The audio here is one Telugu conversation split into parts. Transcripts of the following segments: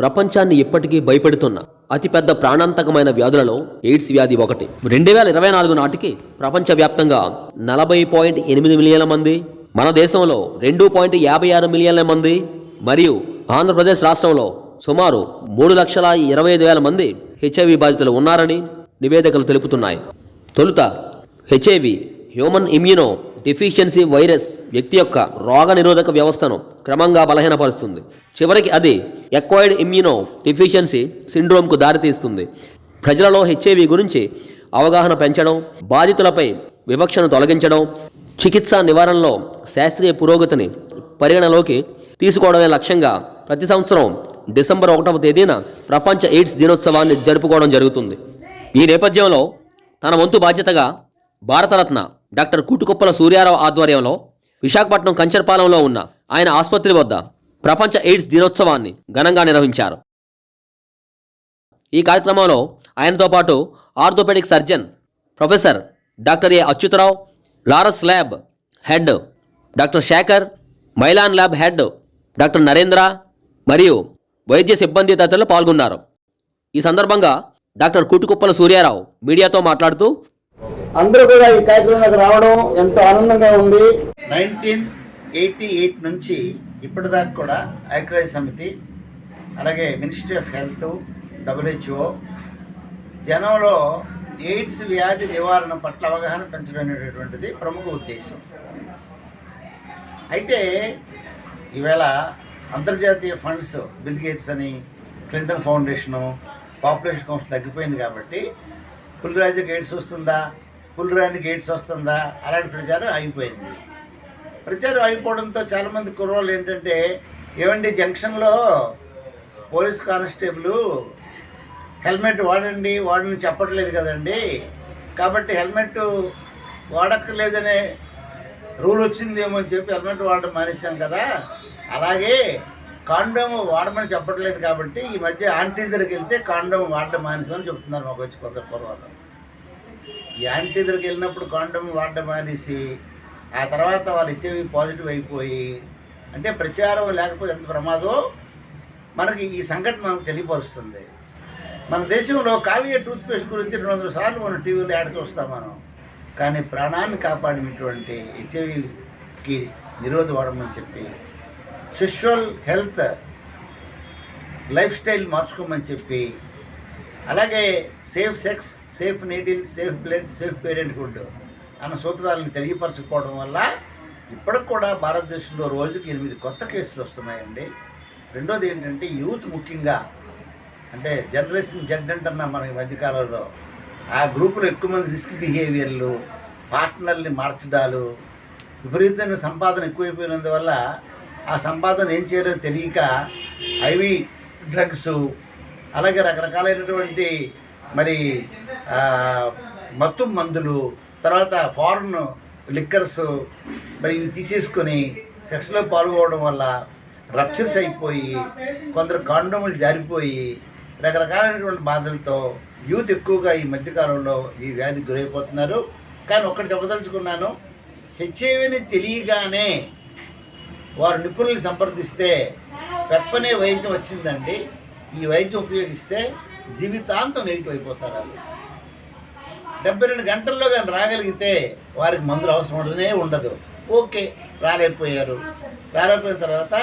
ప్రపంచాన్ని ఇప్పటికీ భయపెడుతున్న అతిపెద్ద ప్రాణాంతకమైన వ్యాధులలో ఎయిడ్స్ వ్యాధి ఒకటి. రెండు వేల ఇరవై నాలుగు నాటికి ప్రపంచవ్యాప్తంగా నలభై పాయింట్ ఎనిమిది మిలియన్ల మంది మన దేశంలో రెండు పాయింట్ యాభై ఆరు మిలియన్ల మంది మరియు ఆంధ్రప్రదేశ్ రాష్ట్రంలో సుమారు మూడు లక్షల ఇరవై ఐదు వేల మంది హెచ్ఐవి బాధితులు ఉన్నారని నివేదికలు తెలుపుతున్నాయి. తొలుత HIV human immuno deficiency virus వ్యక్తి యొక్క రోగ నిరోధక వ్యవస్థను క్రమంగా బలహీనపరుస్తుంది. చివరికి అది ఎక్వైర్డ్ ఇమ్యూనో డిఫిషియన్సీ సిండ్రోమ్కు దారితీస్తుంది. ప్రజలలో హెచ్ఐవి గురించి అవగాహన పెంచడం బాధితులపై వివక్షను తొలగించడం చికిత్సా నివారణలో శాస్త్రీయ పురోగతిని పరిగణలోకి తీసుకోవడమే లక్ష్యంగా ప్రతి సంవత్సరం డిసెంబర్ ఒకటవ తేదీన ప్రపంచ ఎయిడ్స్ దినోత్సవాన్ని జరుపుకోవడం జరుగుతుంది. ఈ నేపథ్యంలో తన వంతు బాధ్యతగా భారతరత్న డాక్టర్ కూటుకుప్పల సూర్యారావు ఆధ్వర్యంలో విశాఖపట్నం కంచర్పాలెంలో ఉన్న ఆయన ఆసుపత్రి వద్ద ప్రపంచ ఎయిడ్స్ దినోత్సవాన్ని ఘనంగా నిర్వహించారు. ఈ కార్యక్రమంలో ఆయనతో పాటు orthopaedic surgeon professor doctor A Achyutarao Laurus lab head doctor Shekhar Mylan lab head doctor Narendra మరియు వైద్య సిబ్బంది తదితరులు పాల్గొన్నారు. ఈ సందర్భంగా డాక్టర్ కూటుకుప్పల సూర్యారావు మీడియాతో మాట్లాడుతూ అందరూ కూడా ఈ కార్యక్రమానికి రావడం ఎంతో ఆనందంగా ఉంది. నైన్టీన్ ఎయిటీ ఎయిట్ నుంచి ఇప్పటిదాకా కూడా ఐక్యరాజ్య సమితి అలాగే మినిస్ట్రీ ఆఫ్ హెల్త్ డబ్ల్యూహెచ్ఓ జనంలో ఎయిడ్స్ వ్యాధి నివారణ పట్ల అవగాహన పెంచడం అనేటటువంటిది ప్రముఖ ఉద్దేశం. అయితే ఈవేళ అంతర్జాతీయ ఫండ్స్ బిల్ గేట్స్ అని క్లింటన్ ఫౌండేషను పాపులేషన్ కౌన్సిల్ తగ్గిపోయింది కాబట్టి పులిరాజుకి ఎయిడ్స్ వస్తుందా? పులిరానికి గేట్స్ వస్తుందా? అలాంటి ప్రచారం అయిపోయింది ప్రచారం అయిపోవడంతో చాలామంది కుర్రోళ్ళు ఏంటంటే ఏమండి జంక్షన్లో పోలీస్ కానిస్టేబుల్ హెల్మెట్ వాడండి వాడని చెప్పట్లేదు కదండి. కాబట్టి హెల్మెట్ వాడక్కర్లేదనే రూల్ వచ్చిందేమో అని చెప్పి హెల్మెట్ వాడడం మానేశాం కదా. అలాగే కాండోమ్ వాడమని చెప్పట్లేదు కాబట్టి ఈ మధ్య ఆంటీ దగ్గరికి వెళ్తే కాండోమ్ వాడడం మానేసామని చెప్తున్నారు మాకు వచ్చి కొంత కుర్రవాళ్ళు ఈ దగ్గరికి వెళ్ళినప్పుడు కాండం వాడడం మానేసి ఆ తర్వాత వాళ్ళు ఇచ్చేవి పాజిటివ్ అయిపోయి అంటే ప్రచారం లేకపోతే ఎంత ప్రమాదో? మనకి ఈ సంఘటన మనకు తెలియపరుస్తుంది. మన దేశంలో ఖాళీ టూత్పేస్ట్ గురించి రెండు వందల సార్లు మనం టీవీలో యాడ్ చూస్తాం మనం. కానీ ప్రాణాన్ని కాపాడినటువంటి హెచ్ఐవికి నిరోధ వాడమని చెప్పి సెక్షువల్ హెల్త్ లైఫ్ స్టైల్ మార్చుకోమని చెప్పి అలాగే safe sex safe needle safe blood safe parenthood అన్న సూత్రాలను తెలియపరచకపోవడం వల్ల ఇప్పటికి కూడా భారతదేశంలో రోజుకి ఎనిమిది కొత్త కేసులు వస్తున్నాయండి. రెండోది ఏంటంటే యూత్ ముఖ్యంగా అంటే జనరేషన్ జెడ్ అంటున్నాం మనం ఈ మధ్యకాలంలో. ఆ గ్రూపులో ఎక్కువ మంది రిస్క్ బిహేవియర్లు పార్ట్నర్ని మార్చడాలు విపరీతమైన సంపాదన ఎక్కువైపోయినందువల్ల ఆ సంపాదన ఏం చేయాలో తెలియక ఐవి డ్రగ్స్ అలాగే రకరకాలైనటువంటి మరి మత్తు మందులు తర్వాత ఫారెన్ లిక్కర్స్ మరి ఇవి తీసేసుకొని సెక్స్లో పాల్గొవడం వల్ల రప్చర్స్ అయిపోయి కొందరు కాండోములు జారిపోయి రకరకాలైనటువంటి బాధలతో యూత్ ఎక్కువగా ఈ మధ్యకాలంలో ఈ వ్యాధికి గురైపోతున్నారు. కానీ ఒక్కటి చెప్పదలుచుకున్నాను హెచ్ఐవిని తెలియగానే వారు నిపుణుల్ని సంప్రదిస్తే పెప్పనే వైద్యం వచ్చిందండి. ఈ వైద్యం ఉపయోగిస్తే జీవితాంతం నెగిటివ్ అయిపోతారు వాళ్ళు డెబ్బై రెండు గంటల్లో కానీ రాగలిగితే వారికి మందులు అవసరం ఉండనే ఉండదు. ఓకే రాలేకపోయారు. రాలేకపోయిన తర్వాత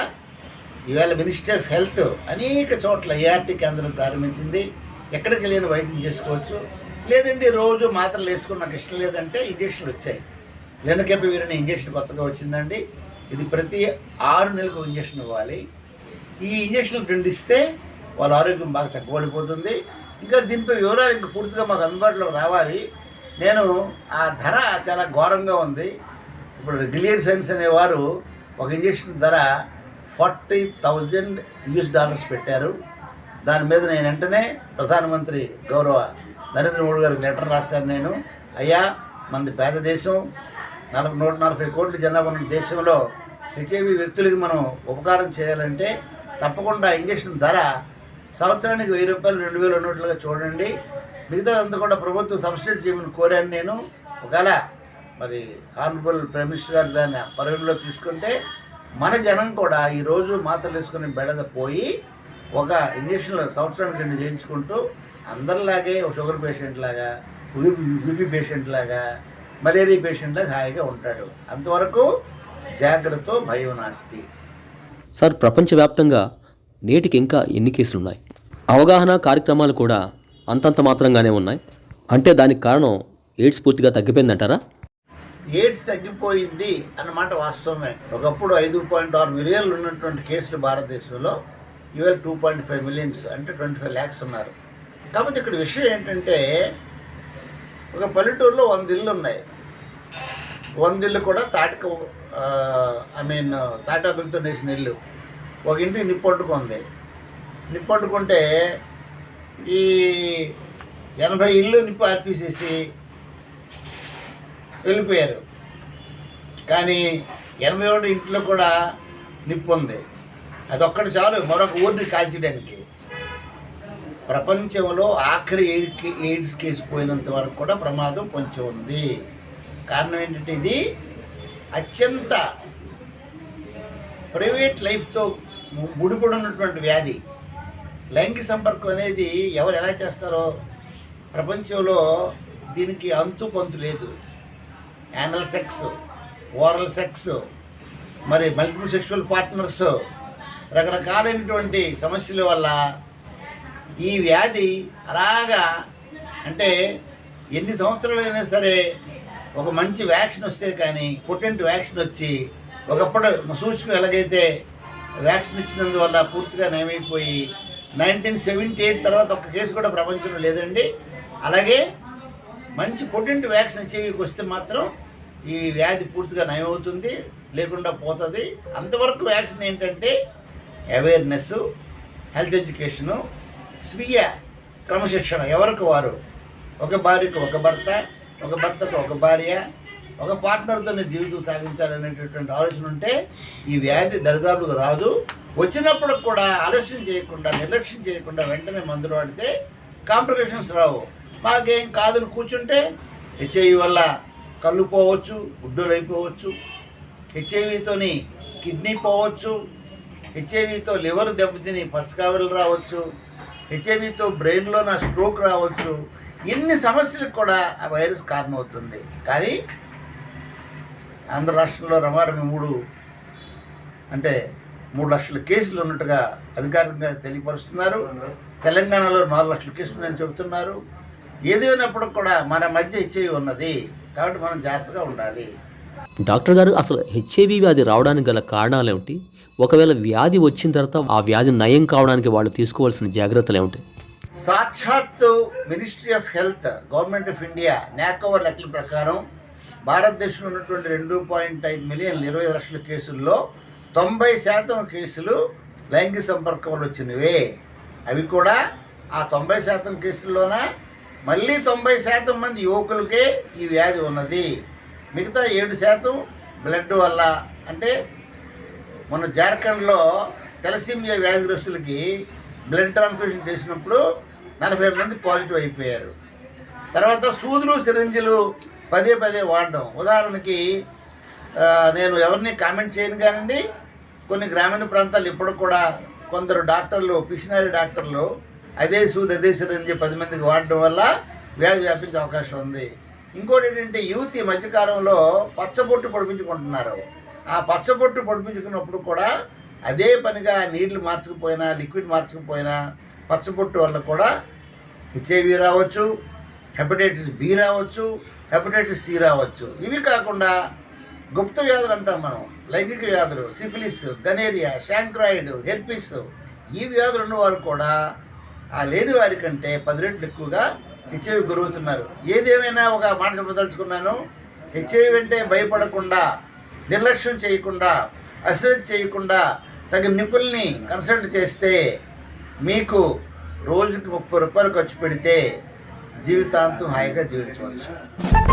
ఈవేళ మినిస్ట్రీ ఆఫ్ హెల్త్ అనేక చోట్ల ఏఆర్టీ కేంద్రం ప్రారంభించింది. ఎక్కడికి వెళ్ళిన వైద్యం చేసుకోవచ్చు. లేదండి రోజు మాత్రలు వేసుకుని నాకు ఇష్టం లేదంటే ఇంజక్షన్లు వచ్చాయి. లెనకెప్పి వీరిని ఇంజక్షన్ కొత్తగా వచ్చిందండి. ఇది ప్రతి ఆరు నెలలకు ఇంజక్షన్ ఇవ్వాలి. ఈ ఇంజక్షన్ రెండు ఇస్తే వాళ్ళ ఆరోగ్యం బాగా చక్కబడిపోతుంది. ఇంకా దీనిపై వివరాలు ఇంకా పూర్తిగా మాకు అందుబాటులో రావాలి. నేను ఆ ధర చాలా ఘోరంగా ఉంది. ఇప్పుడు గిలియర్ సైన్స్ అనేవారు ఒక ఇంజక్షన్ ధర ఫార్టీ థౌజండ్ యూఎస్ డాలర్స్ పెట్టారు. దాని మీద నేను వెంటనే ప్రధానమంత్రి గౌరవ నరేంద్ర మోడీ గారికి లెటర్ రాశాను నేను. అయ్యా మనది పేద దేశం నలభై నూట నలభై కోట్ల జనాభా ఉన్న దేశంలో హెచ్ఐవి వ్యక్తులకి మనం ఉపకారం చేయాలంటే తప్పకుండా ఇంజక్షన్ ధర సంవత్సరానికి వెయ్యి రూపాయలు రెండు వేలు ఉన్నట్లుగా చూడండి. మిగతాదంతా కూడా ప్రభుత్వం సబ్సిడీ చేయమని కోరాను నేను. ఒకవేళ మరి ఆనరబుల్ ప్రైమ్ గారు దాన్ని పరిగణలో తీసుకుంటే మన జనం కూడా ఈరోజు మాత్రలు వేసుకుని బెడద పోయి ఒక ఇంజక్షన్లు సంవత్సరానికి రెండు చేయించుకుంటూ అందరిలాగే ఒక షుగర్ పేషెంట్ లాగా బీపీ పేషెంట్ లాగా మలేరియా పేషెంట్ లాగా హాయిగా ఉంటాడు. అంతవరకు జాగ్రత్త భయం నాస్తి. సార్ ప్రపంచవ్యాప్తంగా నేటికి ఇంకా ఎన్ని కేసులు ఉన్నాయి అవగాహన కార్యక్రమాలు కూడా అంతంత మాత్రంగానే ఉన్నాయి. అంటే దానికి కారణం ఎయిడ్స్ పూర్తిగా తగ్గిపోయిందంటారా? ఎయిడ్స్ తగ్గిపోయింది అన్నమాట వాస్తవమే. ఒకప్పుడు ఐదు పాయింట్ ఆరు మిలియన్లు ఉన్నటువంటి కేసులు భారతదేశంలో ఇవాళ టూ పాయింట్ ఫైవ్ మిలియన్స్ అంటే ట్వంటీ ఫైవ్ ల్యాక్స్ ఉన్నారు. కాకపోతే ఇక్కడ విషయం ఏంటంటే ఒక పల్లెటూరులో వంద ఇళ్ళు ఉన్నాయి. వంద ఇళ్ళు కూడా తాటక ఐ మీన్ తాటాకులతో నేసిన ఇల్లు ఒక ఇంటికి నిప్పొట్టుకుంది. నిప్పొట్టుకుంటే ఈ ఎనభై ఇల్లు నిప్పు ఆర్పేసేసి వెళ్ళిపోయారు. కానీ ఎనభై ఒకటి ఇంట్లో కూడా నిప్పు ఉంది అదొక్కటి చాలు మరొక ఊరిని కాల్చడానికి. ప్రపంచంలో ఆఖరి ఎయిడ్ ఎయిడ్స్ కేసు పోయినంత వరకు కూడా ప్రమాదం పొంచి ఉంది. కారణం ఏంటంటే ఇది అత్యంత ప్రైవేట్ లైఫ్తో ము- ముడిపడి ఉన్నటువంటి వ్యాధి. లైంగిక సంపర్కం అనేది ఎవరు ఎలా చేస్తారో ప్రపంచంలో దీనికి అంతు పంతు లేదు. యానల్ సెక్స్ ఓరల్ సెక్స్ మరి మల్టిపుల్ సెక్షువల్ పార్ట్నర్స్ రకరకాలైనటువంటి సమస్యల వల్ల ఈ వ్యాధి అలాగా అంటే ఎన్ని సంవత్సరాలైనా సరే ఒక మంచి వ్యాక్సిన్ వస్తే కానీ పొటెంట్ వ్యాక్సిన్ వచ్చి ఒకప్పుడు సూచన ఎలాగైతే వ్యాక్సిన్ ఇచ్చినందువల్ల పూర్తిగా నయమైపోయి నైన్టీన్ సెవెంటీ ఎయిట్ తర్వాత ఒక కేసు కూడా ప్రపంచంలో లేదండి. అలాగే మంచి పొటెంట్ వ్యాక్సిన్ ఇచ్చేవికి వస్తే మాత్రం ఈ వ్యాధి పూర్తిగా నయమవుతుంది లేకుండా పోతుంది. అంతవరకు వ్యాక్సిన్ ఏంటంటే అవేర్నెస్ హెల్త్ ఎడ్యుకేషను స్వీయ క్రమశిక్షణ. ఎవరికి వారు? ఒక భార్యకు ఒక భర్త ఒక భర్తకు ఒక భార్య ఒక పార్ట్నర్తోనే జీవితం సాగించాలనేటటువంటి ఆలోచన ఉంటే ఈ వ్యాధి దరిదాపులకు రాదు. వచ్చినప్పుడు కూడా ఆలస్యం చేయకుండా నిర్లక్ష్యం చేయకుండా వెంటనే మందులు వాడితే కాంప్లికేషన్స్ రావు. మాకేం కాదని కూర్చుంటే హెచ్ఐవి వల్ల కళ్ళు పోవచ్చు గుడ్డలు అయిపోవచ్చు హెచ్ఐవితోని కిడ్నీ పోవచ్చు హెచ్ఐవితో లివర్ దెబ్బతిని పచ్చకావలు రావచ్చు హెచ్ఐవితో బ్రెయిన్లో నా స్ట్రోక్ రావచ్చు. ఇన్ని సమస్యలకు కూడా ఆ వైరస్ కారణమవుతుంది. కానీ ఆంధ్ర రాష్ట్రంలో రమారమి మూడు అంటే మూడు లక్షల కేసులు ఉన్నట్టుగా అధికారికంగా తెలియపరుస్తున్నారు. తెలంగాణలో నాలుగు లక్షల కేసులు ఉన్నాయని చెబుతున్నారు. ఏదైనప్పుడు కూడా మన మధ్య హెచ్ఐవి ఉన్నది. కాబట్టి మనం జాగ్రత్తగా ఉండాలి. డాక్టర్ గారు అసలు హెచ్ఐవి వ్యాధి రావడానికి గల కారణాలు ఏమిటి? ఒకవేళ వ్యాధి వచ్చిన తర్వాత ఆ వ్యాధి నయం కావడానికి వాళ్ళు తీసుకోవాల్సిన జాగ్రత్తలు ఏమిటి? సాక్షాత్తు ministry of health government of India నాకోవర్ లెక్కల ప్రకారం భారతదేశంలో ఉన్నటువంటి రెండు పాయింట్ ఐదు మిలియన్ ఇరవై లక్షల కేసుల్లో తొంభై శాతం కేసులు లైంగిక సంపర్కం వల్ల వచ్చినవే. అవి కూడా ఆ తొంభై శాతం కేసుల్లోన మళ్ళీ తొంభై శాతం మంది యువకులకే ఈ వ్యాధి ఉన్నది. మిగతా ఏడు శాతం బ్లడ్ వల్ల. అంటే మన జార్ఖండ్లో తెలసీమియా వ్యాధిగ్రస్తులకి బ్లడ్ ట్రాన్స్ఫ్యూషన్ చేసినప్పుడు నలభై మంది పాజిటివ్ అయిపోయారు. తర్వాత సూదులు సిరంజిలు పదే పదే వాడడం. ఉదాహరణకి నేను ఎవరిని కామెంట్ చేయను కానండి కొన్ని గ్రామీణ ప్రాంతాలు ఇప్పుడు కూడా కొందరు డాక్టర్లు పిషనరీ డాక్టర్లు అదే సూది అదే సిరంజి పది మందికి వాడడం వల్ల వ్యాధి వ్యాపించే అవకాశం ఉంది. ఇంకోటి ఏంటంటే యూత్ ఈ మధ్యకాలంలో పచ్చబొట్టు పొడిపించుకుంటున్నారు. ఆ పచ్చబొట్టు పొడిపించుకున్నప్పుడు కూడా అదే పనిగా నీళ్ళు మార్చకపోయినా లిక్విడ్ మార్చకపోయినా పచ్చబొట్టు వల్ల కూడా హెచ్ఐవి రావచ్చు హెపటైటిస్ బి రావచ్చు హెపటైటిస్ సి రావచ్చు. ఇవి కాకుండా గుప్త వ్యాధులు అంటాం మనం లైంగిక వ్యాధులు సిఫిలిస్ గనేరియా శాంక్రాయిడ్ హెర్పిస్. ఈ వ్యాధులు ఉన్నవారు కూడా ఆ లేని వారి కంటే పది రెట్లు ఎక్కువగా హెచ్ఐవి గురవుతున్నారు. ఏదేమైనా ఒక మాట చెప్పదలుచుకున్నాను? హెచ్ఐవి అంటే భయపడకుండా నిర్లక్ష్యం చేయకుండా అశ్రద్ధ చేయకుండా తగిన నిపుణుల్ని కన్సల్ట్ చేస్తే మీకు రోజుకి ముప్పై రూపాయలు ఖర్చు పెడితే జీవితాంతం హాయిగా జీవించవచ్చు.